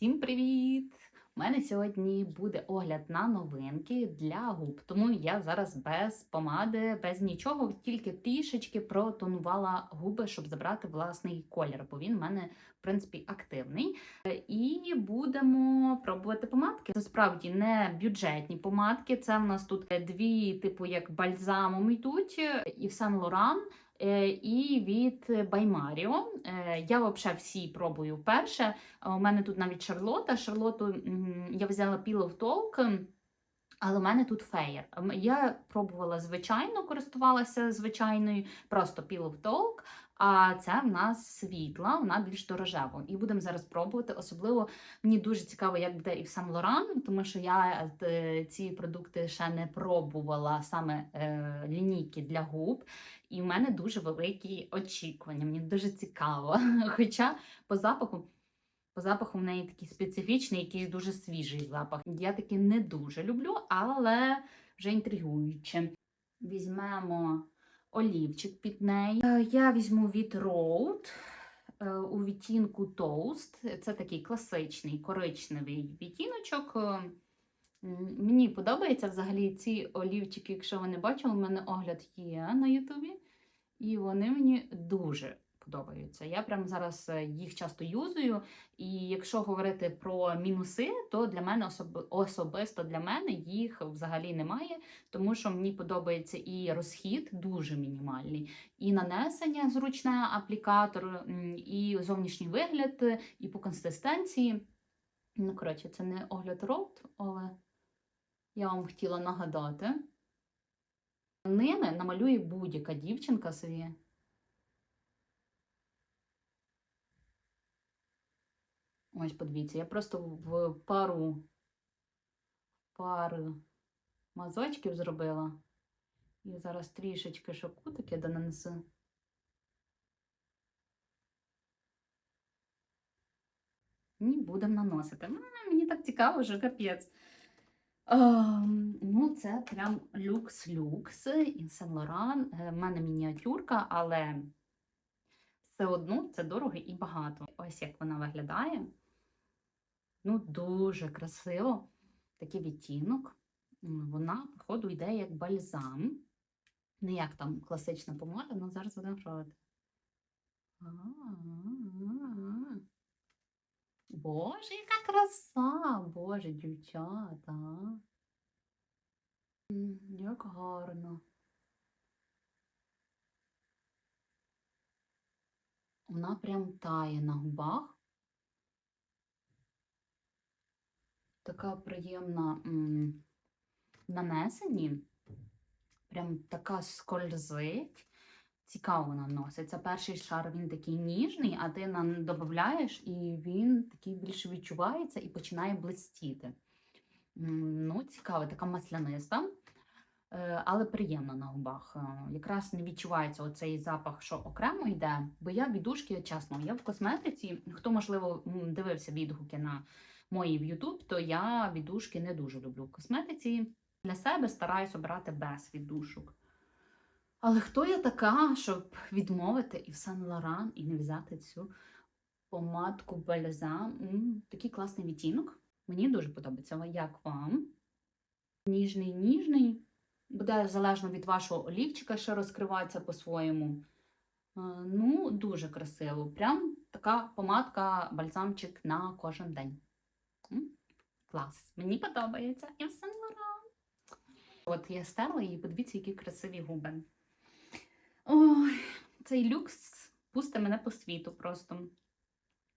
Всім привіт! У мене сьогодні буде огляд на новинки для губ. Тому я зараз без помади, без нічого, тільки трішечки протонувала губи, щоб забрати власний колір, бо він в мене, в принципі, активний. І будемо пробувати помадки. Це справді не бюджетні помадки. Це в нас тут дві, типу, як бальзамом йдуть, і Saint Laurent. Е, І від Баймаріо. Е, Я взагалі всі пробую вперше. У мене тут навіть Шарлота. Шарлоту я взяла Pillow Talk, але у мене тут феєр. Я пробувала звичайно, користувалася звичайною, просто Pillow Talk, а це в нас світла, вона більш дорожева. І будемо зараз пробувати. Особливо мені дуже цікаво, як буде і в Saint Laurent, тому що я е, ці продукти ще не пробувала саме е, лінійки для губ. І в мене дуже великі очікування. Мені дуже цікаво. Хоча по запаху. По запаху в неї такий специфічний, якийсь дуже свіжий запах. Я таки не дуже люблю, але вже інтригуюче. Візьмемо олівчик під неї. Е, Я візьму від Road е, у відтінку Toast. Це такий класичний коричневий відтіночок. Е, Мені подобається взагалі ці олівчики, якщо ви не бачили, у мене огляд є на Ютубі. І вони мені дуже подобаються. Я прямо зараз е, їх часто юзую. І якщо говорити про мінуси, то для мене особ... особисто для мене їх взагалі немає, тому що мені подобається і розхід дуже мінімальний, і нанесення зручне аплікатор, і зовнішній вигляд, і по консистенції. Ну, коротше, це не огляд рот, але я вам хотіла нагадати. Ними намалює будь-яка дівчинка собі. Ось подивіться, я просто в пару пару мазочків зробила. І зараз трішечки шокутики донесу. І будемо наносити. М, Мені так цікаво, що капець. Ну, це прям люкс-люкс і Saint Laurent. У мене мініатюрка, але все одно це дорого і багато. Ось як вона виглядає. Ну, дуже красиво. Такий відтінок. Вона, походу, йде як бальзам. Не як там класична помада, але зараз будемо пробувати. Боже, яка краса! Боже, дівчата. Як гарно. Вона прям тає на губах. Така приємна в. Прям така скользить. Цікаво вона носиться. Перший шар він такий ніжний, а ти нам додаєш, і він такий більше відчувається і починає блистіти. Ну, цікаво, така масляниста, е, але приємна на губах. Е, Якраз не відчувається оцей запах, що окремо йде. Бо я відушки, чесно, я в косметиці. Хто, можливо, дивився відгуки на мої в YouTube, то я відушки не дуже люблю в косметиці. Для себе стараюсь обрати без віддушок. Але хто я така, щоб відмовити і в Saint Laurent, і не взяти цю помадку бальзам? М, Такий класний відтінок. Мені дуже подобається. Як вам? Ніжний, ніжний. Буде залежно від вашого олівчика, що розкривається по-своєму. Е, Ну, дуже красиво. Прям така помадка, бальзамчик на кожен день. Клас. Мені подобається. І в Laurent. От я стерла її, подивіться, які красиві губи. Ой, цей люкс пусте мене по світу просто.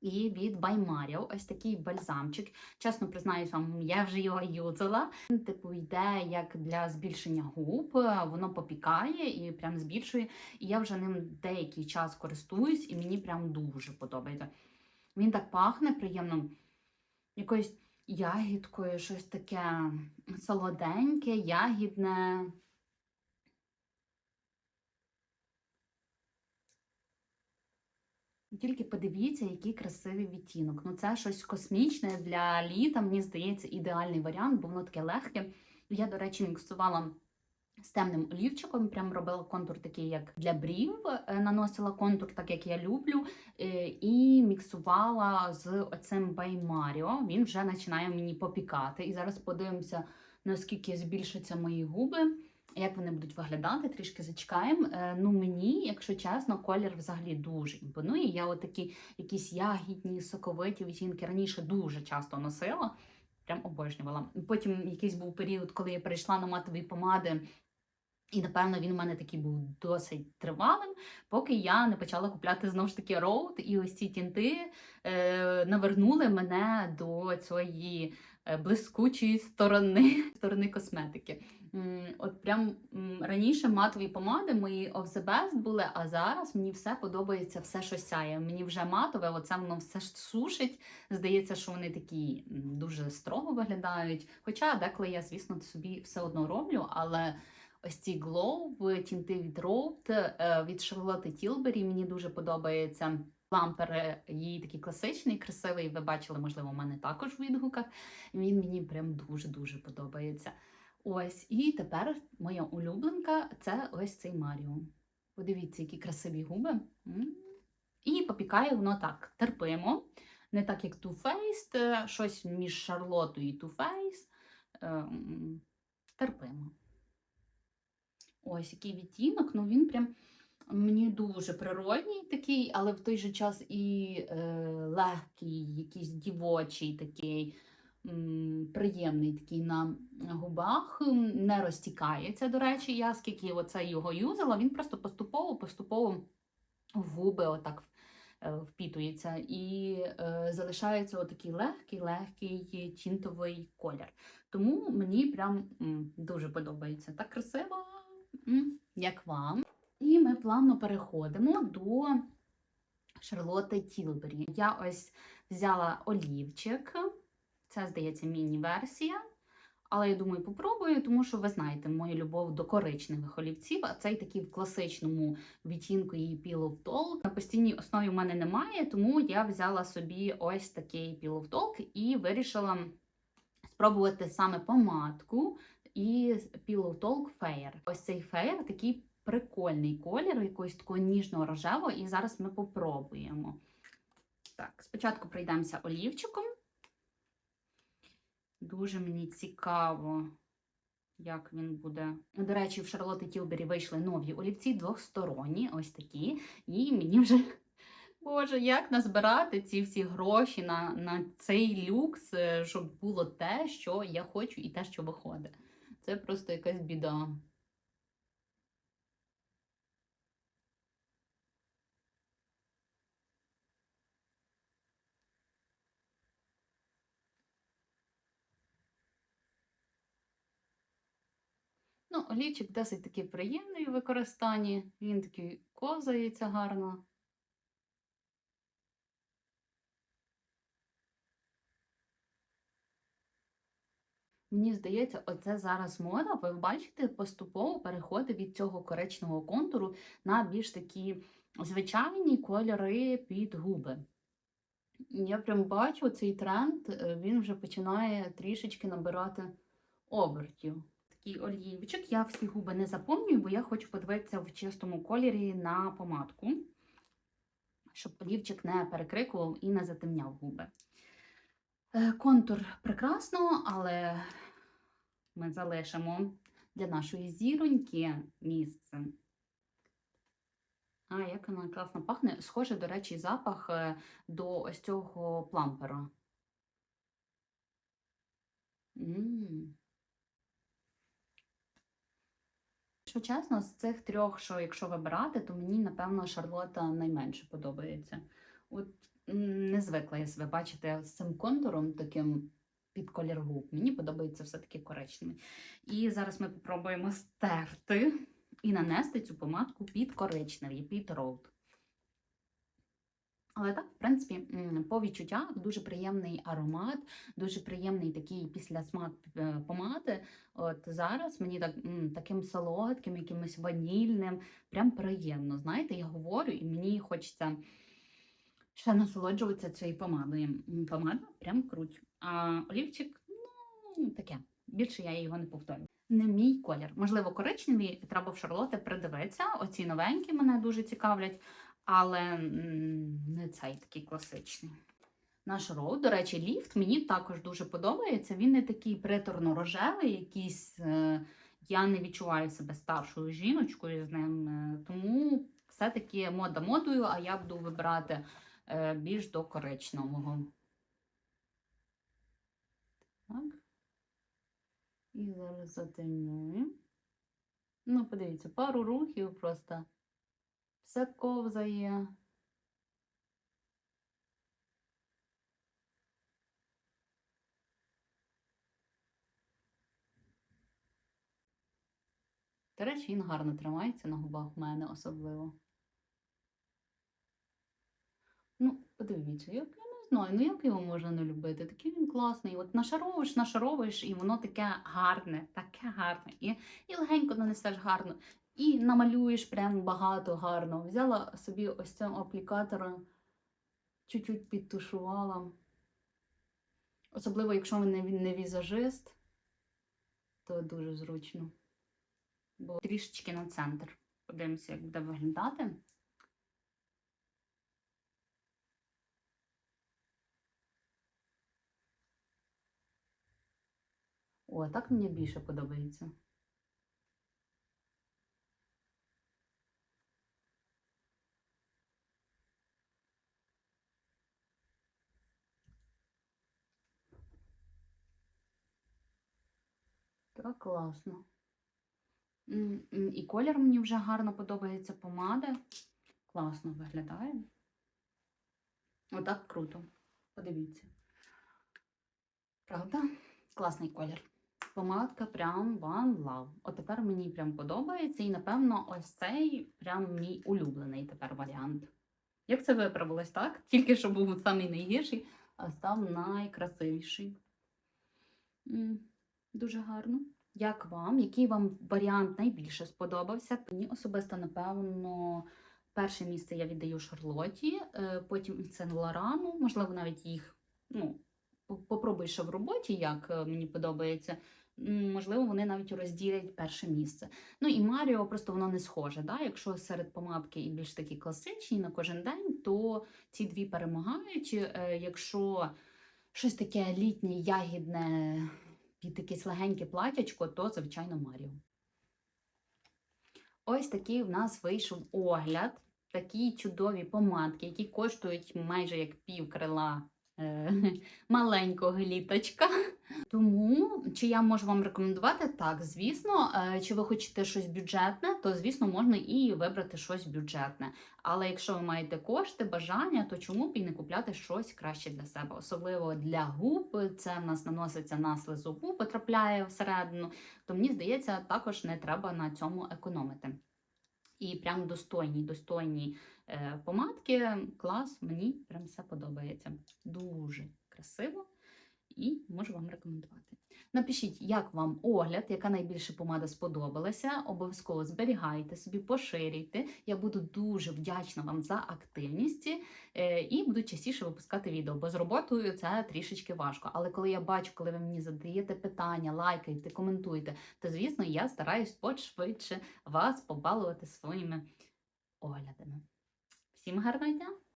І від Mario ось такий бальзамчик. Чесно признаюсь вам, я вже його юзала. Він, Типу, йде як для збільшення губ, воно попікає і прям збільшує. І я вже ним деякий час користуюсь, і мені прям дуже подобається. Він так пахне приємно, якоюсь ягідкою, щось таке солоденьке, ягідне. Тільки подивіться, який красивий відтінок. Ну, це щось космічне для літа. Мені здається, ідеальний варіант, бо воно таке легке. Я, до речі, міксувала з темним олівчиком, прям робила контур такий, як для брів, е, наносила контур, так як я люблю, е, і міксувала з оцим Mario. Він вже починає мені попікати. І зараз подивимося, наскільки збільшаться мої губи. Як вони будуть виглядати, трішки зачекаємо. Е, ну мені, якщо чесно, колір взагалі дуже імпонує. Я отакі якісь ягідні, соковиті відтінки раніше дуже часто носила, прям обожнювала. Потім якийсь був період, коли я перейшла на матові помади. І, напевно, він у мене такий був досить тривалим, поки я не почала купляти знову ж таки роуд, і ось ці тінти е, навернули мене до цієї е, блискучої сторони, сторони косметики. От прям раніше матові помади мої of the best були, а зараз мені все подобається, все що сяє. Мені вже матове, оце воно все ж сушить. Здається, що вони такі дуже строго виглядають. Хоча деколи я, звісно, собі все одно роблю, але ось ці Glow, тінти від Rode, е, від Charlotte Tilbury мені дуже подобається. Лампер її такий класичний, красивий. Ви бачили, можливо, у мене також в відгуках. Він мені прям дуже-дуже подобається. Ось, і тепер моя улюбленка це ось цей Маріо. Подивіться, які красиві губи. І попікає воно так. Терпимо. Не так, як Too Faced, е, щось між Шарлотою і Too Faced. Терпимо. Ось який відтінок, ну він прям мені дуже природній такий, але в той же час і е, легкий, якийсь дівочий такий, приємний такий на губах, не розтікається, до речі, я скільки оце його юзала, він просто поступово-поступово в губи отак е, впітується і е, залишається отакий легкий, легкий тінтовий колір. Тому мені прям дуже подобається. Так красиво, як вам. І ми плавно переходимо до Шарлотти Тілбері. Я ось взяла олівчик. Це, здається, міні-версія. Але я думаю, попробую, тому що ви знаєте мою любов до коричневих олівців, а цей такий в класичному відтінку її Talk. На постійній основі в мене немає, тому я взяла собі ось такий Talk і вирішила спробувати саме помадку і Peel of Talk Fair. Ось цей Fair такий прикольний колір, якогось такого ніжного рожевого, і зараз ми попробуємо. Так, спочатку пройдемося олівчиком. Дуже мені цікаво, як він буде. До речі, в Шарлотти Тілбері вийшли нові олівці двохсторонні, ось такі. І мені вже, боже, як назбирати ці всі гроші на, на цей люкс, е, щоб було те, що я хочу, і те, що виходить. Це просто якась біда. Ну, олівчик досить такий приємний у використанні. Він такий ковзається гарно. Мені здається, оце зараз мода, ви бачите, поступово переходить від цього коричневого контуру на більш такі звичайні кольори під губи. Я прям бачу цей тренд, е, він вже починає трішечки набирати обертів. Такий олівчик. Я всі губи не заповнюю, бо я хочу подивитися в чистому кольорі на помадку, щоб олівчик не перекрикував і не затемняв губи. Е, Контур прекрасно, але ми залишимо для нашої зіроньки місце. А, як вона класно пахне. Схоже, до речі, запах е, до ось цього плампера. М. Якщо чесно, з цих трьох, що якщо вибирати, то мені, напевно, Шарлота найменше подобається. От не звикла я себе бачити з цим контуром таким під колір губ. Мені подобається все-таки коричневий. І зараз ми попробуємо стерти і нанести цю помадку під коричневий, під роуд. Але так, в принципі, по відчуттях дуже приємний аромат, дуже приємний такий післясмак е, помади. От зараз мені так, таким солодким, якимось ванільним, прям приємно. Знаєте, я говорю, і мені хочеться ще насолоджуватися цією помадою. Помада прям круть. А олівчик, ну, таке. більше я його не повторю. Не мій колір. Можливо, коричневий, треба в Шарлоти придивитися. Оці новенькі мене дуже цікавлять, але не цей такий класичний. Наш роуд, до речі, ліфт мені також дуже подобається. Він не такий приторно-рожевий, якийсь. е, Я не відчуваю себе старшою жіночкою з ним. е, Тому все-таки мода модою, а я буду вибирати більш до коричневого. Так. І зараз затемнюю. Ну, подивіться, пару рухів просто все ковзає. До речі, він гарно тримається на губах в мене особливо. Ну, подивіться, як я не знаю, ну як його можна не любити? Такий він класний. От нашаровуєш, нашаровуєш, і воно таке гарне, таке гарне. І, і легенько нанесеш гарно, і намалюєш прям багато гарно. Взяла собі ось цим аплікатором, чуть-чуть підтушувала. Особливо, якщо ви не, не візажист, то дуже зручно. Бо трішечки на центр. Подивимося, як буде виглядати. О, так мені більше подобається. Так, класно. І колір мені вже гарно подобається помада. Класно виглядає. Отак круто. Подивіться. Правда? Класний колір. Помадка прям one love. От тепер мені прям подобається, і, напевно, ось цей прям мій улюблений тепер варіант. Як це виправилось, так? Тільки що був самий найгірший, а став найкрасивіший. Дуже гарно. Як вам? Який вам варіант найбільше сподобався? Мені особисто, напевно, перше місце я віддаю Шарлоті, е, потім Сен Лорану, можливо, навіть їх. Ну, по- попробуй ще в роботі, як е, мені подобається. Можливо, вони навіть розділять перше місце. Ну і Маріо просто воно не схоже. Да? Якщо серед помадки і більш такі класичні на кожен день, то ці дві перемагають. Е, Якщо щось таке літнє, ягідне, під якесь легеньке платячко, то, звичайно, Маріо. Ось такий в нас вийшов огляд. Такі чудові помадки, які коштують майже як пів крила е, маленького літочка. Тому, чи я можу вам рекомендувати? Так, звісно. Е, Чи ви хочете щось бюджетне, то, звісно, можна і вибрати щось бюджетне. Але якщо ви маєте кошти, бажання, то чому б і не купляти щось краще для себе? Особливо для губ. Це в нас наноситься на слизу губ, потрапляє всередину. То мені здається, також не треба на цьому економити. І прям достойні, достойні е, помадки. Клас, мені прям все подобається. Дуже красиво і можу вам рекомендувати. Напишіть, як вам огляд, яка найбільше помада сподобалася. Обов'язково зберігайте собі, поширюйте. Я буду дуже вдячна вам за активність е, і буду частіше випускати відео, бо з роботою це трішечки важко. Але коли я бачу, коли ви мені задаєте питання, лайкаєте, коментуєте, то звісно я стараюсь пошвидше вас побалувати своїми оглядами. Всім гарного дня!